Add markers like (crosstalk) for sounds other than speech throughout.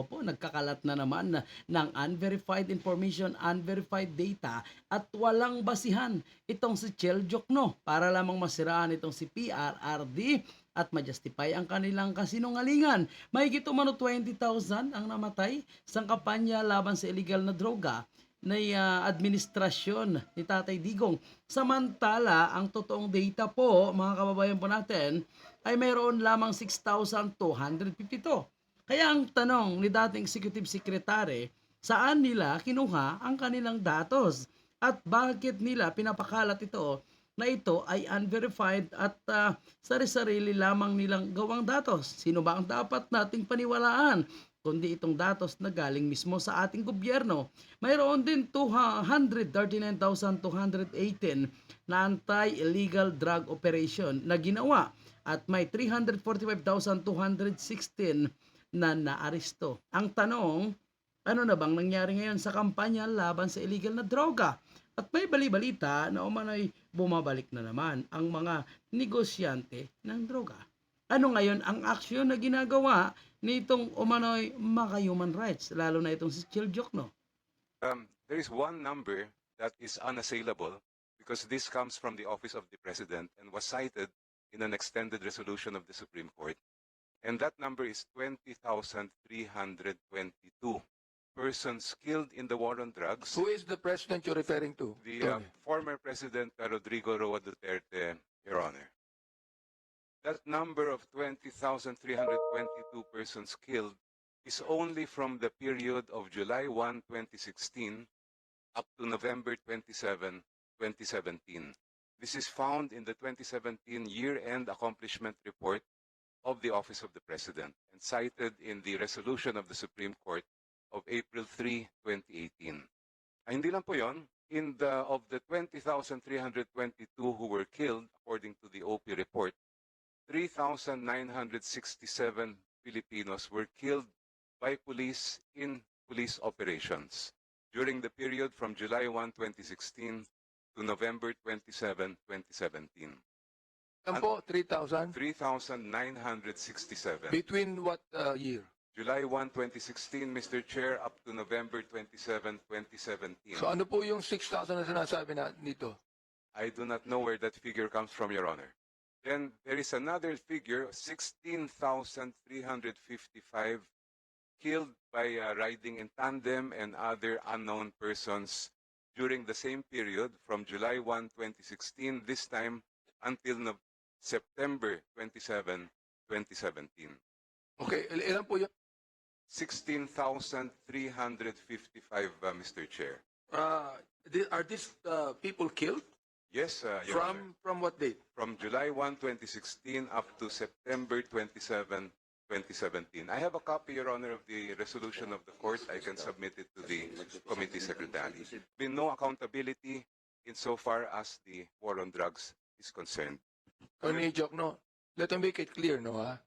Opo, nagkakalat na naman na- ng unverified information, unverified data at walang basihan itong si Chel Jokno para lamang masiraan itong si PRRD at ma-justify ang kanilang kasinungalingan. Mahigit umano 20,000 ang namatay sa kampanya laban sa illegal na droga na ah, administrasyon ni Tatay Digong. Samantala, ang totoong data po, mga kababayan po natin, ay mayroon lamang 6,252. Kaya ang tanong ni dating Executive Secretary, saan nila kinuha ang kanilang datos at bakit nila pinapakalat ito na ito ay unverified at ah, sari-sarili lamang nilang gawang datos. Sino ba ang dapat nating paniwalaan? kundi itong datos na galing mismo sa ating gobyerno. Mayroon din 239,218 na anti-illegal drug operation na ginawa at may 345,216 na naaresto. Ang tanong, ano na bang nangyari ngayon sa kampanya laban sa illegal na droga? At may bali-balita na umano'y bumabalik na naman ang mga negosyante ng droga. Ano ngayon ang aksyon na ginagawa nitong umano'y maka human rights, lalo na itong si Chil Jokno? Um, there is one number that is unassailable because this comes from the office of the president and was cited in an extended resolution of the Supreme Court. And that number is 20,322 persons killed in the war on drugs. Who is the president you're referring to? The uh, former president uh, Rodrigo Roa Duterte, Your Honor. That number of 20,322 persons killed is only from the period of July 1, 2016 up to November 27, 2017. This is found in the 2017 year-end accomplishment report of the Office of the President and cited in the resolution of the Supreme Court of April 3, 2018. Ay, ah, hindi lang po yon. In the of the 20,322 who were killed, according to the OP report, 3,967 Filipinos were killed by police in police operations during the period from July 1, 2016 to November 27, 2017. Yan po, 3,000. 3,967. Between what uh, year? July 1, 2016, Mr. Chair, up to November 27, 2017. So ano po yung 6,000 na sinasabi na nito? I do not know where that figure comes from, Your Honor. Then there is another figure, 16,355 killed by uh, riding in tandem and other unknown persons during the same period from July 1, 2016, this time until no- September 27, 2017. Okay, il- ilan po yung 16,355, uh, Mr. Chair. uh, thi- are these uh, people killed Yes, uh, Your Honor. from from what date? from July 1, 2016 up to September 27, 2017. I have a copy, Your Honor, of the resolution of the court. I can submit it to the committee secretary. Been no accountability insofar as the war on drugs is concerned. Tony Joke, no. Let me make it clear, no, ha?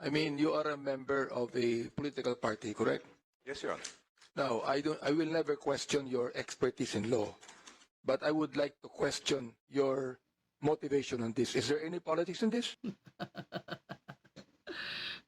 I mean, you are a member of a political party, correct? Yes, Your Honor. Now, I don't. I will never question your expertise in law, but I would like to question your motivation on this. Is there any politics in this? (laughs)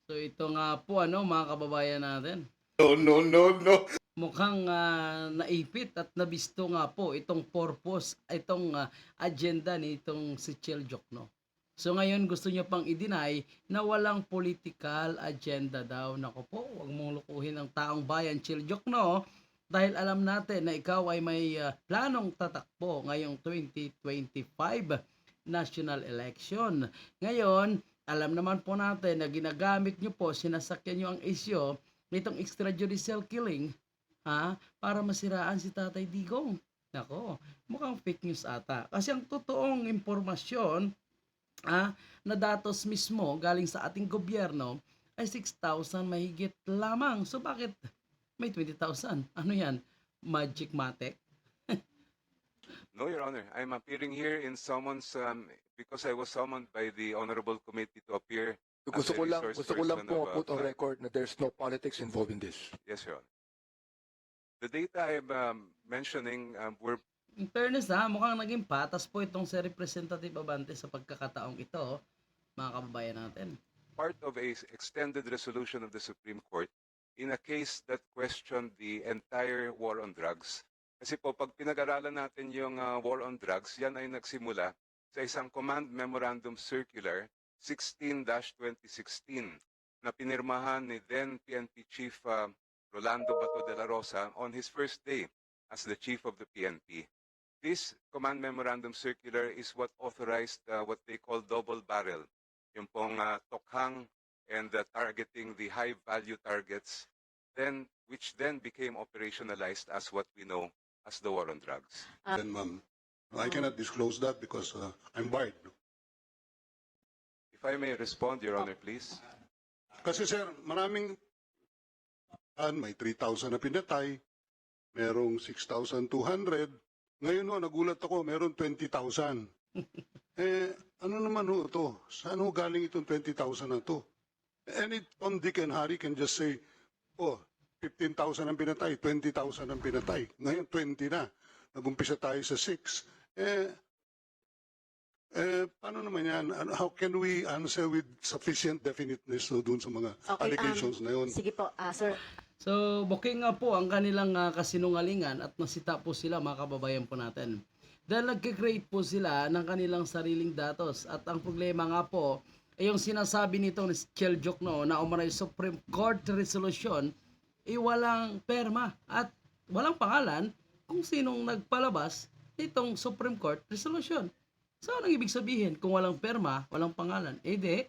So ito nga po ano mga kababayan natin. No, no, no, no. Mukhang ah, naipit at nabisto nga po itong purpose, itong ah, agenda ni itong si Chel Jokno. So ngayon gusto niyo pang i-deny na walang political agenda daw. Nako po, huwag mong lukuhin ang taong bayan Chel Jokno dahil alam natin na ikaw ay may ah, planong tatakbo ngayong 2025 national election. Ngayon, alam naman po natin na ginagamit nyo po, sinasakyan nyo ang isyo nitong extrajudicial killing ha, para masiraan si Tatay Digong. Nako, mukhang fake news ata. Kasi ang totoong impormasyon ah, na datos mismo galing sa ating gobyerno ay 6,000 mahigit lamang. So bakit may 20,000? Ano yan? Magic Matic? No, Your Honor. I'm appearing here in summons um, because I was summoned by the Honorable Committee to appear. Gusto ko lang, gusto ko lang po of, uh, put on record na there's no politics involved in this. Yes, Your Honor. The data I'm um, mentioning um, were In fairness ha, mukhang naging patas po itong si Representative Abante sa pagkakataong ito, mga kababayan natin. part of a extended resolution of the Supreme Court in a case that questioned the entire war on drugs. Kasi po, pag pinag-aralan natin yung uh, war on drugs, yan ay nagsimula sa isang Command Memorandum Circular 16-2016 na pinirmahan ni then PNP Chief uh, Rolando Bato de la Rosa on his first day as the Chief of the PNP. This Command Memorandum Circular is what authorized uh, what they call double barrel, yung pong uh, tokhang and uh, targeting the high value targets, then which then became operationalized as what we know as the war on drugs. Then, ma'am, I cannot disclose that because uh, I'm barred. If I may respond, Your Honor, please. Kasi sir, maraming an may 3,000 na pinatay, merong 6,200. Ngayon no, nagulat ako, meron 20,000. (laughs) eh, ano naman ho ito? Saan ho galing itong 20,000 na to? Any Tom, Dick, and Harry can just say, oh, 15,000 ang pinatay, 20,000 ang pinatay. Ngayon, 20 na. Nag-umpisa tayo sa 6. Eh, eh, paano naman yan? Ano- How can we answer with sufficient definiteness no, dun sa mga Okay, um, allegations na yun? Sige po, ah, sir. So, booking nga po ang kanilang ah, kasinungalingan at nasita po sila mga kababayan po natin. Dahil nagkikreate po sila ng kanilang sariling datos. At ang problema nga po, ay yung sinasabi nitong si Chel Jokno na umaray Supreme Court resolution, ay walang perma at walang pangalan kung sinong nagpalabas nitong Supreme Court resolution. So, anong ibig sabihin? Kung walang perma, walang pangalan. Eh di,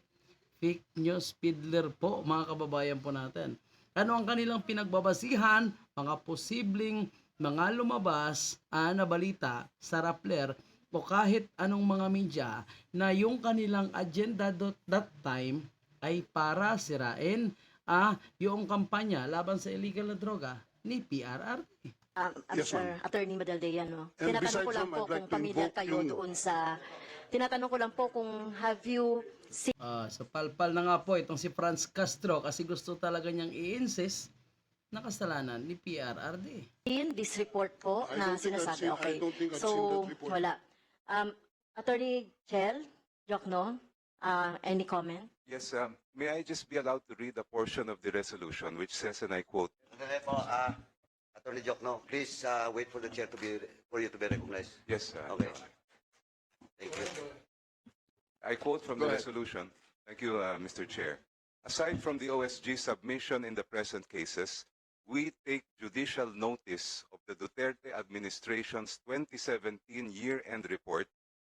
fake news peddler po, mga kababayan po natin. Ano ang kanilang pinagbabasihan? Mga posibleng mga lumabas ah, na balita sa Rappler o kahit anong mga media na yung kanilang agenda dot that time ay para sirain ah, yung kampanya laban sa illegal na droga ni PRRT. Um, um, Yes, sir, ma'am. Attorney Madaldean, no? And Tinatanong ko lang po I'd like kung invoke kayo yung- doon sa... Tinatanong ko lang po kung have you Ah, so palpal na nga po itong si Franz Castro kasi gusto talaga niyang i-insist na kasalanan ni PRRD. seen this report po I na sinasabi? seen- Okay. So, wala. Um, Attorney Chel, Jokno, uh, any comment? Yes, um, may I just be allowed to read a portion of the resolution which says, and I quote, ah, Attorney Jokno, please ah, wait for the chair to be, for you to be recognized. yes, uh, Okay. I quote from Go the ahead. resolution. Thank you, uh, Mr. Chair. Aside from the OSG submission in the present cases, we take judicial notice of the Duterte administration's 2017 year-end report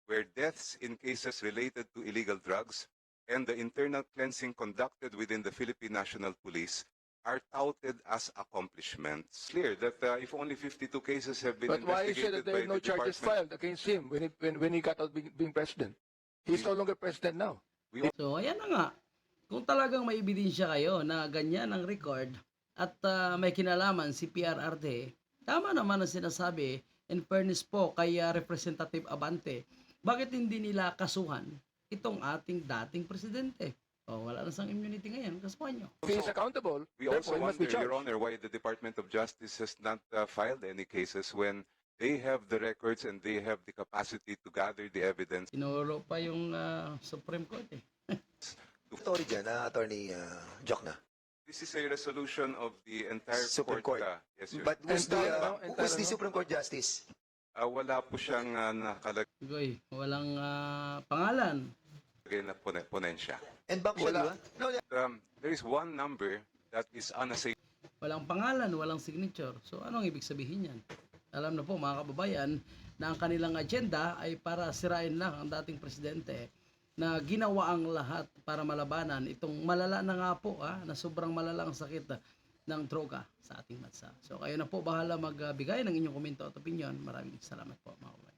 where deaths in cases related to illegal drugs and the internal cleansing conducted within the Philippine National Police are touted as accomplishments. Clear that uh, if only 52 cases have been But why is it investigated that there by are no the charges department, filed against him when he, when, when he got out being, being president? He's no longer president now. So, ayan na nga. Kung talagang may ebidensya kayo na ganyan ang record at ah, may kinalaman si PRRD, tama naman ang sinasabi in fairness po kay ah, Representative Abante, bakit hindi nila kasuhan itong ating dating presidente? O, wala na sang immunity ngayon, kasuhan nyo. If he's accountable, We also he wonder. Your Honor, why the Department of Justice has not uh, filed any cases when they have the records and they have the capacity to gather the evidence. Tinuro pa yung ah, Supreme Court eh. (laughs) Story dyan, ah, Attorney uh, Jokna. This is a resolution of the entire Supreme court. Court. uh, yes, Your But who's the, Entire, uh, who's the no? Supreme Court Justice? Uh, wala po siyang uh, nakalagay Goy, walang ah, pangalan. na pone- ponensya. And Bang Wala. No, Um, there is one number that is unassailable. Walang pangalan, walang signature. So anong ibig sabihin yan? Alam na po mga kababayan na ang kanilang agenda ay para sirain lang ang dating presidente na ginawa ang lahat para malabanan itong malala na nga po ah, na sobrang malalang sakit ng droga sa ating bansa. So kayo na po bahala magbigay ng inyong komento at opinion. Maraming salamat po mga kababayan.